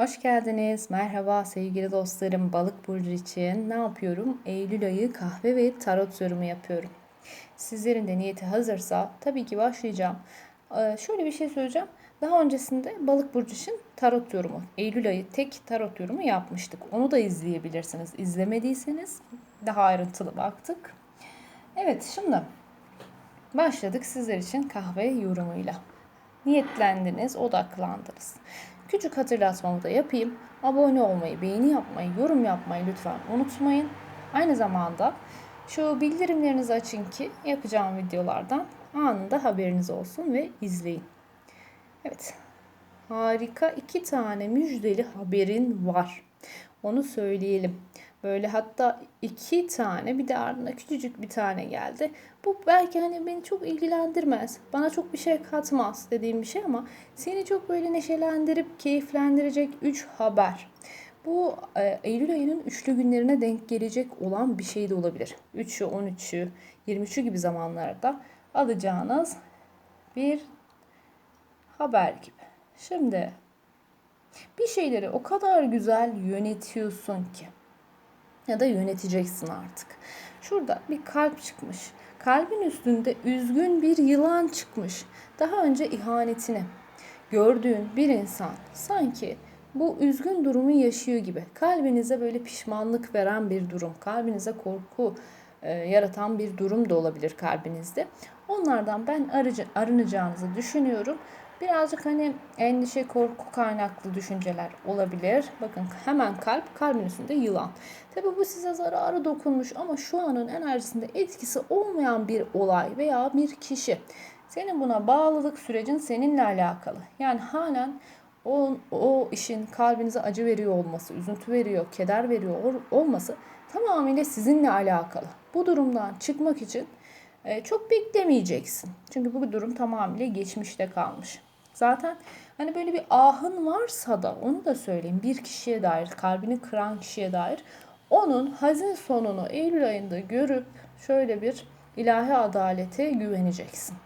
Hoş geldiniz. Merhaba sevgili dostlarım. Balık burcu için ne yapıyorum? Eylül ayı kahve ve tarot yorumu yapıyorum. Sizlerin de niyeti hazırsa tabii ki başlayacağım. Ee, şöyle bir şey söyleyeceğim. Daha öncesinde balık burcu için tarot yorumu, Eylül ayı tek tarot yorumu yapmıştık. Onu da izleyebilirsiniz. İzlemediyseniz daha ayrıntılı baktık. Evet şimdi başladık sizler için kahve yorumuyla. Niyetlendiniz, odaklandınız. Küçük hatırlatmamı da yapayım. Abone olmayı, beğeni yapmayı, yorum yapmayı lütfen unutmayın. Aynı zamanda şu bildirimlerinizi açın ki yapacağım videolardan anında haberiniz olsun ve izleyin. Evet. Harika iki tane müjdeli haberin var. Onu söyleyelim. Böyle hatta iki tane bir de ardına küçücük bir tane geldi. Bu belki hani beni çok ilgilendirmez. Bana çok bir şey katmaz dediğim bir şey ama seni çok böyle neşelendirip keyiflendirecek 3 haber. Bu e, Eylül ayının üçlü günlerine denk gelecek olan bir şey de olabilir. 3'ü, 13'ü, 23'ü gibi zamanlarda alacağınız bir haber gibi. Şimdi bir şeyleri o kadar güzel yönetiyorsun ki ya da yöneteceksin artık. Şurada bir kalp çıkmış. Kalbin üstünde üzgün bir yılan çıkmış. Daha önce ihanetini gördüğün bir insan sanki bu üzgün durumu yaşıyor gibi. Kalbinize böyle pişmanlık veren bir durum, kalbinize korku e, yaratan bir durum da olabilir kalbinizde. Onlardan ben arınacağınızı düşünüyorum. Birazcık hani endişe, korku kaynaklı düşünceler olabilir. Bakın hemen kalp, kalbin üstünde yılan. Tabii bu size zararı dokunmuş ama şu anın enerjisinde etkisi olmayan bir olay veya bir kişi. Senin buna bağlılık sürecin seninle alakalı. Yani halen o, o işin kalbinize acı veriyor olması, üzüntü veriyor, keder veriyor olması tamamıyla sizinle alakalı. Bu durumdan çıkmak için e, çok beklemeyeceksin. Çünkü bu durum tamamıyla geçmişte kalmış. Zaten hani böyle bir ahın varsa da onu da söyleyeyim. Bir kişiye dair, kalbini kıran kişiye dair onun hazin sonunu Eylül ayında görüp şöyle bir ilahi adalete güveneceksin.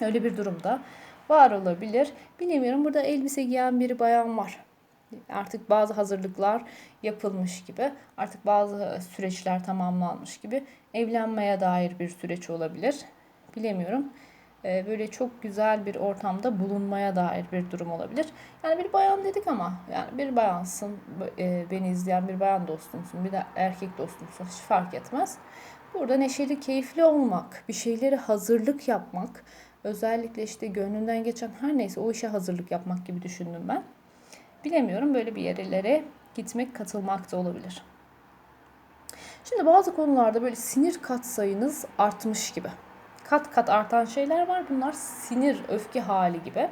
Öyle bir durumda var olabilir. Bilemiyorum burada elbise giyen bir bayan var. Artık bazı hazırlıklar yapılmış gibi. Artık bazı süreçler tamamlanmış gibi. Evlenmeye dair bir süreç olabilir. Bilemiyorum. Ee, böyle çok güzel bir ortamda bulunmaya dair bir durum olabilir. Yani bir bayan dedik ama yani bir bayansın, e, beni izleyen bir bayan dostumsun, bir de erkek dostumsun hiç fark etmez. Burada neşeli, keyifli olmak, bir şeyleri hazırlık yapmak, özellikle işte gönlünden geçen her neyse o işe hazırlık yapmak gibi düşündüm ben. Bilemiyorum böyle bir yerlere gitmek, katılmak da olabilir. Şimdi bazı konularda böyle sinir kat sayınız artmış gibi kat kat artan şeyler var. Bunlar sinir, öfke hali gibi.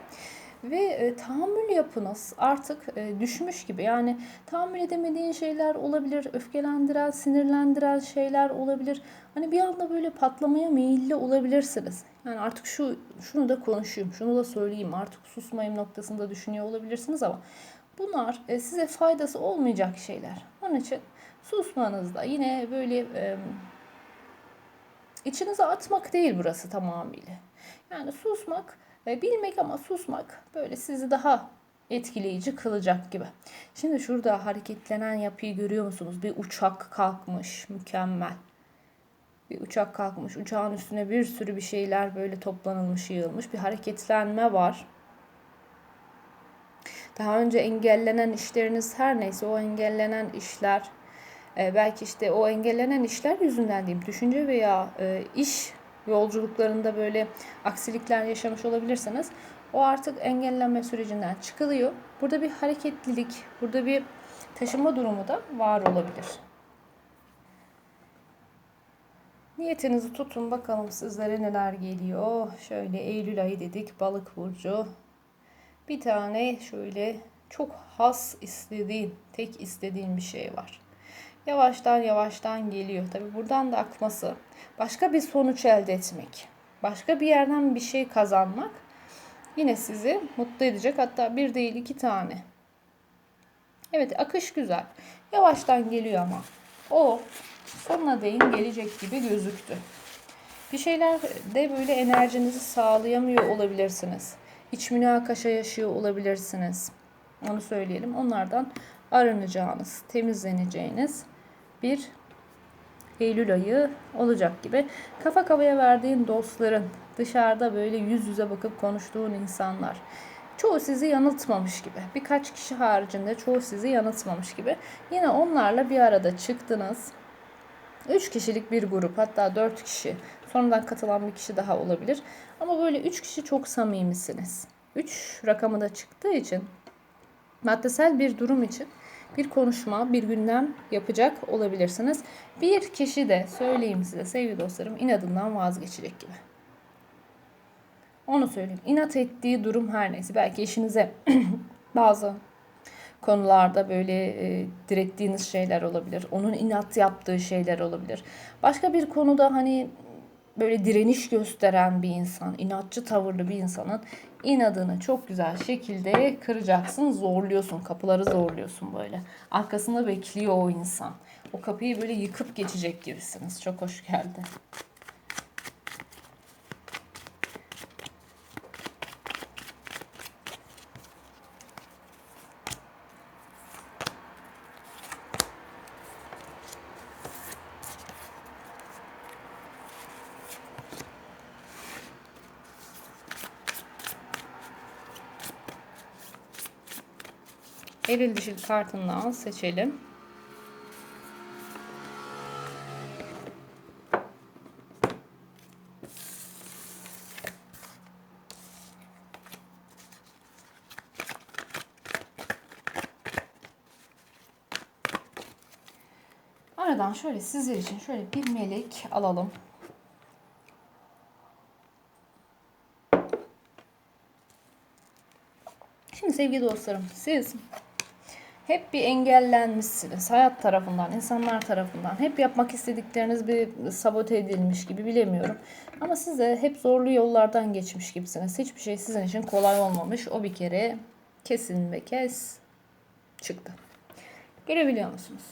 Ve e, tahammül yapınız artık e, düşmüş gibi. Yani tahammül edemediğin şeyler olabilir, öfkelendiren, sinirlendiren şeyler olabilir. Hani bir anda böyle patlamaya meyilli olabilirsiniz. Yani artık şu şunu da konuşayım, şunu da söyleyeyim, artık susmayayım noktasında düşünüyor olabilirsiniz ama bunlar e, size faydası olmayacak şeyler. Onun için susmanızda yine böyle e, İçinize atmak değil burası tamamıyla. Yani susmak, e, bilmek ama susmak böyle sizi daha etkileyici kılacak gibi. Şimdi şurada hareketlenen yapıyı görüyor musunuz? Bir uçak kalkmış, mükemmel. Bir uçak kalkmış, uçağın üstüne bir sürü bir şeyler böyle toplanılmış, yığılmış. Bir hareketlenme var. Daha önce engellenen işleriniz her neyse o engellenen işler e, belki işte o engellenen işler yüzünden diyeyim düşünce veya e, iş yolculuklarında böyle aksilikler yaşamış olabilirsiniz. O artık engellenme sürecinden çıkılıyor. Burada bir hareketlilik, burada bir taşıma durumu da var olabilir. Niyetinizi tutun bakalım sizlere neler geliyor. Şöyle Eylül ayı dedik balık burcu. Bir tane şöyle çok has istediğin, tek istediğin bir şey var yavaştan yavaştan geliyor. Tabi buradan da akması, başka bir sonuç elde etmek, başka bir yerden bir şey kazanmak yine sizi mutlu edecek. Hatta bir değil iki tane. Evet akış güzel. Yavaştan geliyor ama o sonuna değin gelecek gibi gözüktü. Bir şeyler de böyle enerjinizi sağlayamıyor olabilirsiniz. İç münakaşa yaşıyor olabilirsiniz. Onu söyleyelim. Onlardan arınacağınız, temizleneceğiniz bir Eylül ayı olacak gibi. Kafa kafaya verdiğin dostların, dışarıda böyle yüz yüze bakıp konuştuğun insanlar. Çoğu sizi yanıltmamış gibi. Birkaç kişi haricinde çoğu sizi yanıltmamış gibi. Yine onlarla bir arada çıktınız. 3 kişilik bir grup hatta 4 kişi. Sonradan katılan bir kişi daha olabilir. Ama böyle 3 kişi çok samimisiniz. 3 rakamı da çıktığı için maddesel bir durum için bir konuşma, bir gündem yapacak olabilirsiniz. Bir kişi de söyleyeyim size sevgili dostlarım inadından vazgeçecek gibi. Onu söyleyeyim. İnat ettiği durum her neyse. Belki işinize bazı konularda böyle e, direttiğiniz şeyler olabilir. Onun inat yaptığı şeyler olabilir. Başka bir konuda hani böyle direniş gösteren bir insan, inatçı tavırlı bir insanın inadını çok güzel şekilde kıracaksın, zorluyorsun, kapıları zorluyorsun böyle. Arkasında bekliyor o insan. O kapıyı böyle yıkıp geçecek gibisiniz. Çok hoş geldi. Eril dişil kartından seçelim. Aradan şöyle sizler için şöyle bir melek alalım. Şimdi sevgili dostlarım siz hep bir engellenmişsiniz. Hayat tarafından, insanlar tarafından. Hep yapmak istedikleriniz bir sabote edilmiş gibi bilemiyorum. Ama siz de hep zorlu yollardan geçmiş gibisiniz. Hiçbir şey sizin için kolay olmamış. O bir kere kesin ve kes çıktı. Görebiliyor musunuz?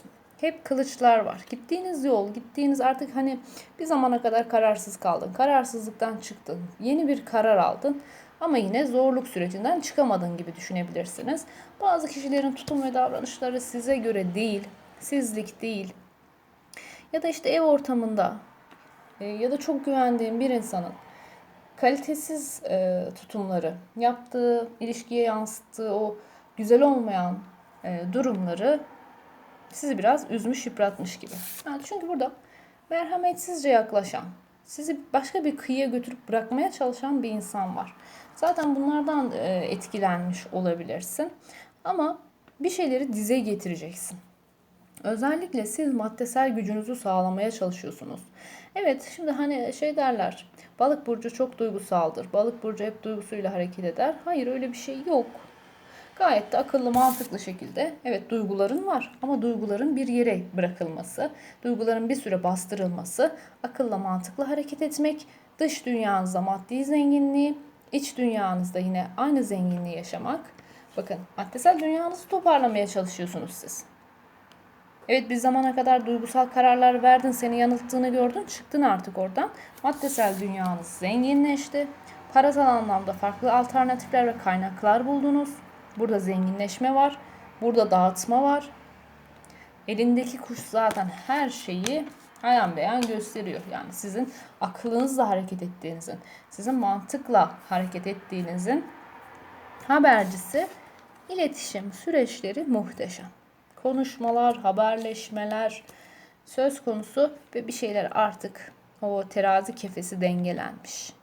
Hep kılıçlar var. Gittiğiniz yol, gittiğiniz artık hani bir zamana kadar kararsız kaldın. Kararsızlıktan çıktın. Yeni bir karar aldın. Ama yine zorluk sürecinden çıkamadın gibi düşünebilirsiniz. Bazı kişilerin tutum ve davranışları size göre değil, sizlik değil. Ya da işte ev ortamında e, ya da çok güvendiğim bir insanın kalitesiz e, tutumları, yaptığı, ilişkiye yansıttığı o güzel olmayan e, durumları sizi biraz üzmüş, yıpratmış gibi. Yani çünkü burada merhametsizce yaklaşan, sizi başka bir kıyıya götürüp bırakmaya çalışan bir insan var. Zaten bunlardan e, etkilenmiş olabilirsin. Ama bir şeyleri dize getireceksin. Özellikle siz maddesel gücünüzü sağlamaya çalışıyorsunuz. Evet şimdi hani şey derler. Balık burcu çok duygusaldır. Balık burcu hep duygusuyla hareket eder. Hayır öyle bir şey yok. Gayet de akıllı, mantıklı şekilde evet duyguların var ama duyguların bir yere bırakılması, duyguların bir süre bastırılması, akılla mantıklı hareket etmek, dış dünyanızda maddi zenginliği, iç dünyanızda yine aynı zenginliği yaşamak. Bakın maddesel dünyanızı toparlamaya çalışıyorsunuz siz. Evet bir zamana kadar duygusal kararlar verdin, seni yanılttığını gördün, çıktın artık oradan. Maddesel dünyanız zenginleşti. Parasal anlamda farklı alternatifler ve kaynaklar buldunuz. Burada zenginleşme var. Burada dağıtma var. Elindeki kuş zaten her şeyi ayan beyan gösteriyor. Yani sizin aklınızla hareket ettiğinizin, sizin mantıkla hareket ettiğinizin habercisi iletişim süreçleri muhteşem. Konuşmalar, haberleşmeler söz konusu ve bir şeyler artık o terazi kefesi dengelenmiş.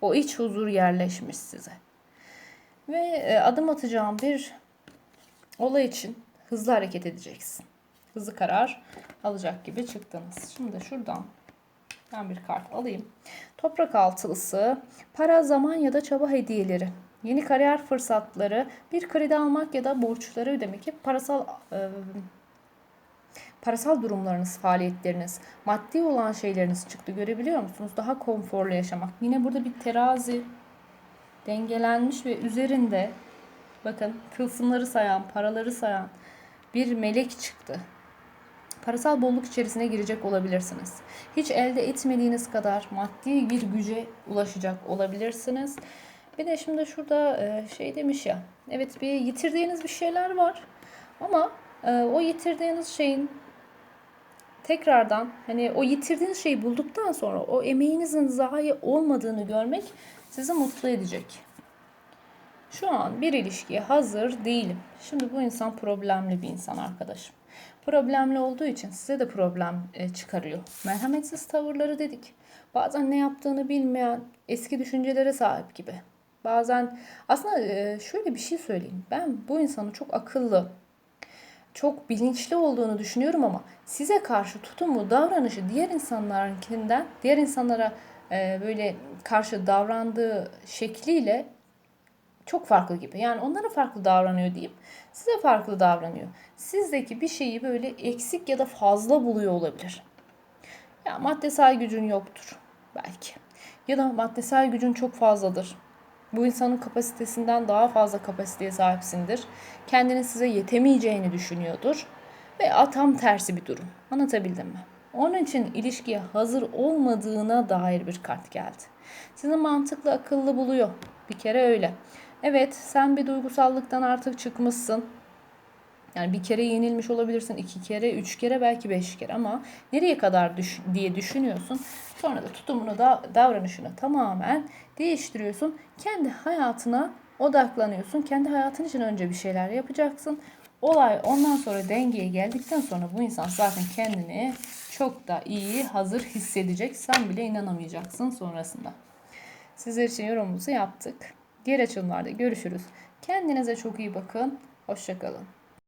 O iç huzur yerleşmiş size. Ve e, adım atacağım bir olay için hızlı hareket edeceksin. Hızlı karar alacak gibi çıktınız. Şimdi şuradan ben bir kart alayım. Toprak altılısı, para, zaman ya da çaba hediyeleri, yeni kariyer fırsatları, bir kredi almak ya da borçları ödemek hep parasal e, parasal durumlarınız, faaliyetleriniz, maddi olan şeyleriniz çıktı. Görebiliyor musunuz? Daha konforlu yaşamak. Yine burada bir terazi dengelenmiş ve üzerinde bakın tılsımları sayan, paraları sayan bir melek çıktı. Parasal bolluk içerisine girecek olabilirsiniz. Hiç elde etmediğiniz kadar maddi bir güce ulaşacak olabilirsiniz. Bir de şimdi şurada e, şey demiş ya. Evet bir yitirdiğiniz bir şeyler var. Ama e, o yitirdiğiniz şeyin tekrardan hani o yitirdiğiniz şeyi bulduktan sonra o emeğinizin zayi olmadığını görmek sizi mutlu edecek. Şu an bir ilişkiye hazır değilim. Şimdi bu insan problemli bir insan arkadaşım. Problemli olduğu için size de problem e, çıkarıyor. Merhametsiz tavırları dedik. Bazen ne yaptığını bilmeyen eski düşüncelere sahip gibi. Bazen aslında e, şöyle bir şey söyleyeyim. Ben bu insanı çok akıllı, çok bilinçli olduğunu düşünüyorum ama size karşı tutumu, davranışı diğer insanlarınkinden, diğer insanlara e, böyle karşı davrandığı şekliyle çok farklı gibi. Yani onlara farklı davranıyor diyeyim. Size farklı davranıyor. Sizdeki bir şeyi böyle eksik ya da fazla buluyor olabilir. Ya maddesel gücün yoktur belki. Ya da maddesel gücün çok fazladır. Bu insanın kapasitesinden daha fazla kapasiteye sahipsindir. Kendini size yetemeyeceğini düşünüyordur. Veya tam tersi bir durum. Anlatabildim mi? Onun için ilişkiye hazır olmadığına dair bir kart geldi. Sizi mantıklı, akıllı buluyor. Bir kere öyle. Evet, sen bir duygusallıktan artık çıkmışsın. Yani bir kere yenilmiş olabilirsin, iki kere, üç kere, belki beş kere ama nereye kadar düş diye düşünüyorsun. Sonra da tutumunu da davranışını tamamen değiştiriyorsun. Kendi hayatına odaklanıyorsun. Kendi hayatın için önce bir şeyler yapacaksın. Olay ondan sonra dengeye geldikten sonra bu insan zaten kendini çok da iyi, hazır hissedecek. Sen bile inanamayacaksın sonrasında. Sizler için yorumumuzu yaptık. Diğer açılımlarda görüşürüz. Kendinize çok iyi bakın. Hoşçakalın.